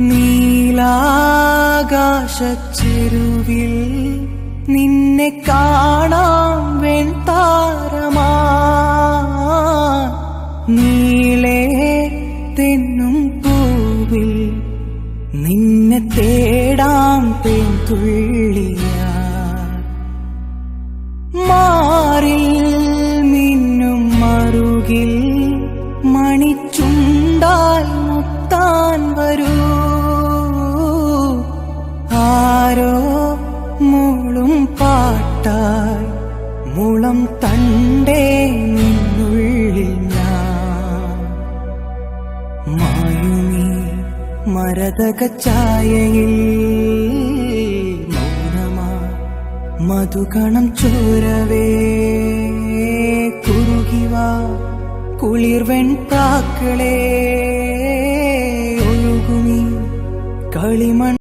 ആകാശച്ചെരുവിൽ നിന്നെ കാണാം വെൺതാരമാ. നീളേ തെന്നും പൂവിൽ നിന്നെ തേടാം പെൺതുള്ളിയ. മാറിൽ മിന്നും മറുകിൽ മണിച്ചുണ്ടാൽ മുത്താൻ വരൂ. പാട്ടായി മുളം തണ്ടേ നിന്നുള്ളിൽ ഞാൻ. മായുമി മരതക ചായയിൽ മൗനമാ മധുഗണം ചോരവേ. കുറുകിവാ കുളിർവെൺ പ്രാക്കളേ. ഒഴുകുമി കളിമൺ